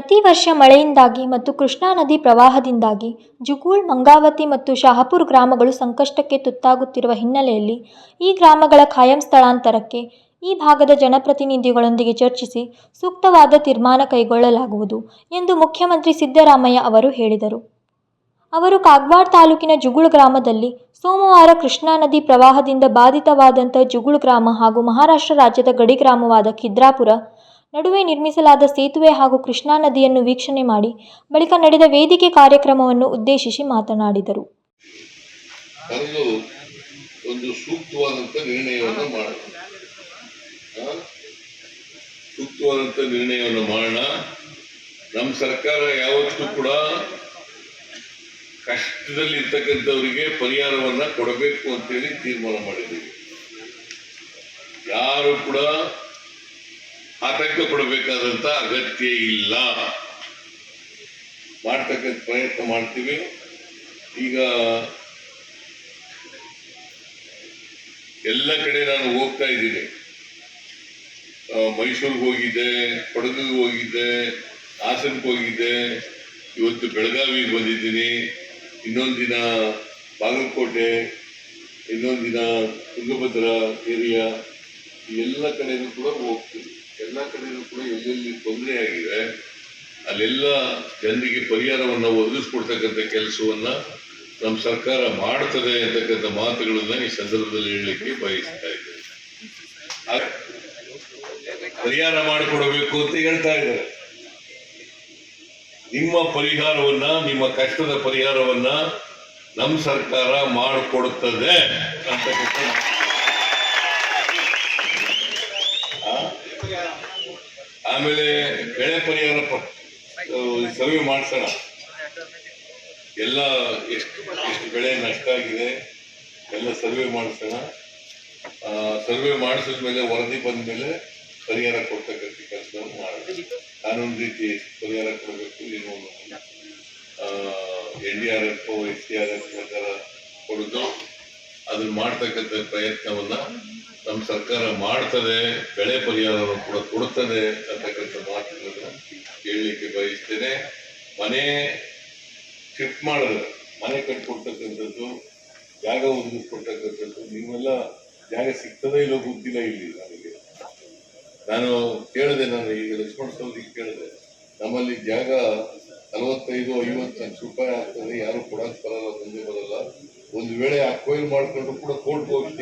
ಪ್ರತಿ ವರ್ಷ ಮಳೆಯಿಂದಾಗಿ ಮತ್ತು ಕೃಷ್ಣಾ ನದಿ ಪ್ರವಾಹದಿಂದಾಗಿ ಜುಗೂಳ್, ಮಂಗಾವತಿ ಮತ್ತು ಶಹಾಪುರ ಗ್ರಾಮಗಳು ಸಂಕಷ್ಟಕ್ಕೆ ತುತ್ತಾಗುತ್ತಿರುವ ಹಿನ್ನೆಲೆಯಲ್ಲಿ ಈ ಗ್ರಾಮಗಳ ಖಾಯಂ ಸ್ಥಳಾಂತರಕ್ಕೆ ಈ ಭಾಗದ ಜನಪ್ರತಿನಿಧಿಗಳೊಂದಿಗೆ ಚರ್ಚಿಸಿ ಸೂಕ್ತವಾದ ತೀರ್ಮಾನ ಕೈಗೊಳ್ಳಲಾಗುವುದು ಎಂದು ಮುಖ್ಯಮಂತ್ರಿ ಸಿದ್ದರಾಮಯ್ಯ ಅವರು ಹೇಳಿದರು. ಅವರು ಕಾಗವಾಡ ತಾಲೂಕಿನ ಜುಗುಳ್ ಗ್ರಾಮದಲ್ಲಿ ಸೋಮವಾರ ಕೃಷ್ಣಾ ನದಿ ಪ್ರವಾಹದಿಂದ ಬಾಧಿತವಾದಂಥ ಜುಗುಳ್ ಗ್ರಾಮ ಹಾಗೂ ಮಹಾರಾಷ್ಟ್ರ ರಾಜ್ಯದ ಗಡಿ ಗ್ರಾಮವಾದ ಖಿದ್ರಾಪುರ ನಡುವೆ ನಿರ್ಮಿಸಲಾದ ಸೇತುವೆ ಹಾಗೂ ಕೃಷ್ಣಾ ನದಿಯನ್ನು ವೀಕ್ಷಣೆ ಮಾಡಿ, ಬಳಿಕ ನಡೆದ ವೇದಿಕೆ ಕಾರ್ಯಕ್ರಮವನ್ನು ಉದ್ದೇಶಿಸಿ ಮಾತನಾಡಿದರು. ಒಂದು ಸೂಕ್ತವಾದಂಥ ನಿರ್ಣಯವನ್ನು ಮಾಡೋಣ ಆ? ಸೂಕ್ತವಾದಂಥ ನಿರ್ಣಯವನ್ನು ಮಾಡೋಣ ನಮ್ಮ ಸರ್ಕಾರ ಯಾವತ್ತೂ ಕೂಡ ಕಷ್ಟದಲ್ಲಿರ್ತಕ್ಕಂಥವರಿಗೆ ಪರಿಹಾರವನ್ನ ಕೊಡಬೇಕು ಅಂತೇಳಿ ತೀರ್ಮಾನ ಮಾಡಿದ್ದೀವಿ. ಯಾರು ಕೂಡ ಆತಂಕ ಪಡಬೇಕಾದಂತ ಅಗತ್ಯ ಇಲ್ಲ. ಮಾಡ್ತಕ್ಕಂಥ ಪ್ರಯತ್ನ ಮಾಡ್ತೀವಿ. ಈಗ ಎಲ್ಲ ಕಡೆ ನಾನು ಹೋಗ್ತಾ ಇದ್ದೀನಿ. ಮೈಸೂರಿಗೆ ಹೋಗಿದ್ದೆ ಕೊಡಗಿಗೆ ಹೋಗಿದ್ದೆ ಹಾಸನಕ್ಕೆ ಹೋಗಿದ್ದೆ. ಇವತ್ತು ಬೆಳಗಾವಿಗೆ ಬಂದಿದ್ದೀನಿ. ಇನ್ನೊಂದು ದಿನ ಬಾಗಲಕೋಟೆ, ಇನ್ನೊಂದು ದಿನ ತುಂಗಭದ್ರ ಏರಿಯಾ ಎಲ್ಲ ಕಡೆನೂ ಕೂಡ ಹೋಗ್ತೀನಿ. ಎಲ್ಲ ಕಡೆಯೂ ಕೂಡ ಎಲ್ಲೆಲ್ಲಿ ತೊಂದರೆ ಆಗಿದೆ. ಅಲ್ಲೆಲ್ಲ ಜನರಿಗೆ ಪರಿಹಾರವನ್ನು ಒದಗಿಸ್ಕೊಡ್ತಕ್ಕಂಥ ಕೆಲಸವನ್ನ ನಮ್ಮ ಸರ್ಕಾರ ಮಾಡ್ತದೆ ಅಂತಕ್ಕಂಥ ಮಾತುಗಳನ್ನ ಈ ಸಂದರ್ಭದಲ್ಲಿ ಹೇಳಲಿಕ್ಕೆ ಬಯಸ್ತಾ ಇದ್ದೇನೆ. ಪರಿಹಾರ ಮಾಡಿಕೊಡಬೇಕು ಅಂತ ಹೇಳ್ತಾ ಇದ್ದಾರೆ. ನಿಮ್ಮ ಪರಿಹಾರವನ್ನ, ನಿಮ್ಮ ಕಷ್ಟದ ಪರಿಹಾರವನ್ನ ನಮ್ಮ ಸರ್ಕಾರ ಮಾಡಿಕೊಡುತ್ತದೆ ಅಂತಕ್ಕಂಥ ಮಾತು. ಆ? ಆಮೇಲೆ ಬೆಳೆ ಪರಿಹಾರ ಸರ್ವೆ ಮಾಡಿಸೋಣ. ಎಲ್ಲ ಎಷ್ಟು ಎಷ್ಟು ಬೆಳೆ ನಷ್ಟ ಆಗಿದೆ, ಎಲ್ಲ ಸರ್ವೆ ಮಾಡಿಸೋಣ. ಸರ್ವೆ ಮಾಡಿಸಿದ ಮೇಲೆ ವರದಿ ಬಂದ ಮೇಲೆ ಪರಿಹಾರ ಕೊಡ್ತಕ್ಕಂಥ ಕೆಲಸವನ್ನು ಮಾಡಬೇಕು ಕಾನೂನು ರೀತಿ ಪರಿಹಾರ ಕೊಡಬೇಕು ಏನು N D R F, S C R F ಪ್ರಕಾರ ಕೊಡೋದು. ಅದನ್ನ ಮಾಡ್ತಕ್ಕಂಥ ಪ್ರಯತ್ನವನ್ನ ನಮ್ಮ ಸರ್ಕಾರ ಮಾಡ್ತದೆ, ಬೆಳೆ ಪರಿಹಾರವನ್ನು ಕೂಡ ಕೊಡ್ತದೆ ಅಂತಕ್ಕಂಥ ಮಾತುಗಳನ್ನು ಹೇಳಲಿಕ್ಕೆ ಬಯಸ್ತೇನೆ. ಮನೆ ಶಿಫ್ಟ್ ಮಾಡೋದು ಮನೆ ಕಟ್ಕೊಡ್ತಕ್ಕಂಥದ್ದು, ಜಾಗ ಒದಗಿಸ್ಕೊಡ್ತಕ್ಕಂಥದ್ದು ನೀವೆಲ್ಲ ಜಾಗ ಸಿಗ್ತದೆ ಇಲ್ಲೋ ಗೊತ್ತಿಲ್ಲ ಇಲ್ಲಿ ನನಗೆ. ನಾನು ಕೇಳಿದೆ, ನಾನು ಈಗ ಲಕ್ಷ್ಮಣ ಸೌದಿಗೆ ಕೇಳಿದೆ. ನಮ್ಮಲ್ಲಿ ಜಾಗ ನಲವತ್ತೈದು, ಐವತ್ತು ಲಕ್ಷ ರೂಪಾಯಿ ಆಗ್ತದೆ. ಯಾರು ಕೊಡಕ್ ಬರಲ್ಲ, ಮುಂದೆ ಬರಲ್ಲ. ಒಂದು ವೇಳೆ ಆ ಕೊಯ್ಲು ಮಾಡ್ಕೊಂಡು ಕೂಡ ಕೋರ್ಟ್ ಹೋಗಿ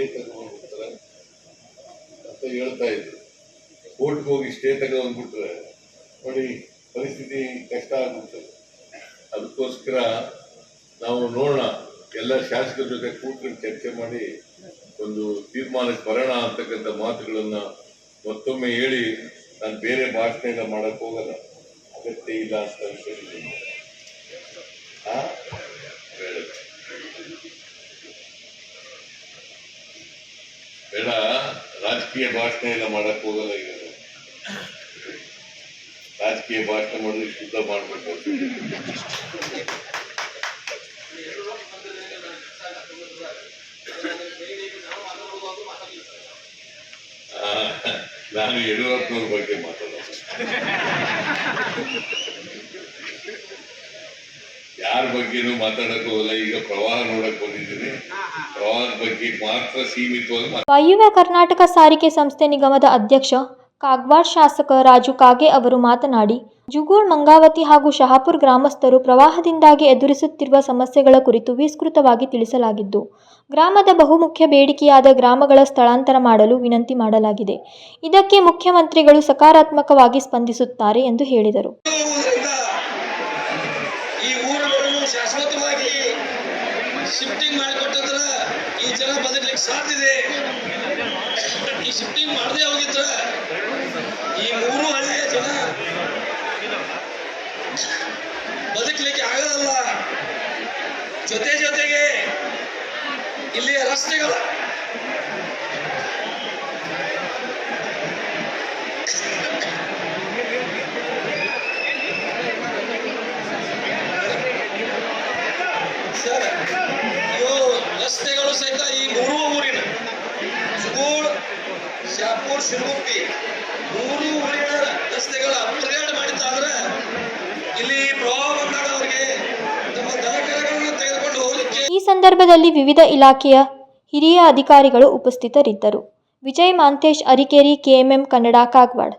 ಹೇಳ್ತಾ ಇದ್ರು. ಕೋರ್ಟ್ಗೆ ಹೋಗಿ ಸ್ಟೇ ತಗೊಂಡ್ಬಿಟ್ರೆ ನೋಡಿ ಪರಿಸ್ಥಿತಿ ಕಷ್ಟ ಆಗ್ಬಿಡ್ತದೆ. ಅದಕ್ಕೋಸ್ಕರ ನಾವು ನೋಡೋಣ. ಎಲ್ಲ ಶಾಸಕರ ಜೊತೆ ಕೂತ್ಕೊಂಡು ಚರ್ಚೆ ಮಾಡಿ ಒಂದು ತೀರ್ಮಾನಕ್ಕೆ ಬರೋಣ ಅಂತಕ್ಕಂಥ ಮಾತುಗಳನ್ನ ಮತ್ತೊಮ್ಮೆ ಹೇಳಿ ನಾನು ಬೇರೆ ಭಾಷೆಯಿಂದ ಎಲ್ಲ ಮಾಡಕ್ ಹೋಗಲ್ಲ. ಅಗತ್ಯ ಇಲ್ಲ ಅಂತ ಅನ್ಕೊಂಡಿದ್ದೀನಿ. ರಾಜಕೀಯ ಭಾಷಣ ಎಲ್ಲ ಮಾಡಕ್ ಹೋಗಲ್ಲ ಈಗ. ರಾಜಕೀಯ ಭಾಷಣ ಮಾಡಿದ್ರೆ ಶುದ್ಧ ಮಾಡ್ಬೇಕು ನಾನು ಯಡಿಯೂರಪ್ಪನವ್ರ ಬಗ್ಗೆ ಮಾತಾಡೋದು ಯಾರ ಬಗ್ಗೆನೂ ಮಾತಾಡಕ್ ಹೋಗಲ್ಲ. ಈಗ ಪ್ರವಾಹ ನೋಡಕ್ ಬಂದಿದ್ದೀನಿ. ಪ್ರವಾಹದ ಬಗ್ಗೆ ಮಾತ್ರ ಸೀಮಿತವಾಗಿ. ವಾಯುವ್ಯ ಕರ್ನಾಟಕ ಸಾರಿಗೆ ಸಂಸ್ಥೆ ನಿಗಮದ ಅಧ್ಯಕ್ಷ ಕಾಗ್ವಾಡ್ ಶಾಸಕ ರಾಜು ಕಾಗೆ ಅವರು ಮಾತನಾಡಿ ಜುಗೂಳ್ ಮಂಗಾವತಿ ಹಾಗೂ ಶಹಾಪುರ್ ಗ್ರಾಮಸ್ಥರು ಪ್ರವಾಹದಿಂದಾಗಿ ಎದುರಿಸುತ್ತಿರುವ ಸಮಸ್ಯೆಗಳ ಕುರಿತು ವಿಸ್ತೃತವಾಗಿ ತಿಳಿಸಲಾಗಿದ್ದು ಗ್ರಾಮದ ಬಹುಮುಖ್ಯ ಬೇಡಿಕೆಯಾದ ಗ್ರಾಮಗಳ ಸ್ಥಳಾಂತರ ಮಾಡಲು ವಿನಂತಿ ಮಾಡಲಾಗಿದೆ. ಇದಕ್ಕೆ ಮುಖ್ಯಮಂತ್ರಿಗಳು ಸಕಾರಾತ್ಮಕವಾಗಿ ಸ್ಪಂದಿಸುತ್ತಾರೆ ಎಂದು ಹೇಳಿದರು. ಶಾಶ್ವತವಾಗಿ ಶಿಫ್ಟಿಂಗ್ ಮಾಡಿಕೊಟ್ಟಿದ್ರೆ ಈ ಜನ ಬದುಕಲಿಕ್ಕೆ ಸಾಧ್ಯ ಇದೆ. ಈ ಶಿಫ್ಟಿಂಗ್ ಮಾಡದೆ ಹೋಗಿದ್ರ ಈ ಮೂರು ಹಳ್ಳಿಯ ಜನ ಬದುಕಲಿಕ್ಕೆ ಆಗೋದಲ್ಲ ಜೊತೆ ಜೊತೆಗೆ ಇಲ್ಲಿಯ ರಸ್ತೆಗಳ ಇವು ರಸ್ತೆಗಳು ಸಹಿತ ಈ ಮೂರು ಊರಿನ ಸುಗೂಳ್, ಶಾಪೂರ್ ಶಿರುಗುಪ್ಪಿ ಮೂರು ಊರಿನ ರಸ್ತೆಗಳ ಅಪ್ಗ್ರೇಡ್ ಮಾಡಿತ್ತಾದ್ರೆ ಇಲ್ಲಿ ಪ್ರಭಾವ ತಮ್ಮ ದನಕರಗಳನ್ನು ತೆಗೆದುಕೊಂಡು ಹೋಗಲಿಕ್ಕೆ ಈ ಸಂದರ್ಭದಲ್ಲಿ ವಿವಿಧ ಇಲಾಖೆಯ ಹಿರಿಯ ಅಧಿಕಾರಿಗಳು ಉಪಸ್ಥಿತರಿದ್ದರು. ವಿಜಯ್ ಮಾಂತೇಶ್, ಅರಿಕೇರಿ, ಕೆಎಂಎಂ ಕನ್ನಡ, ಕಾಗವಾಡ.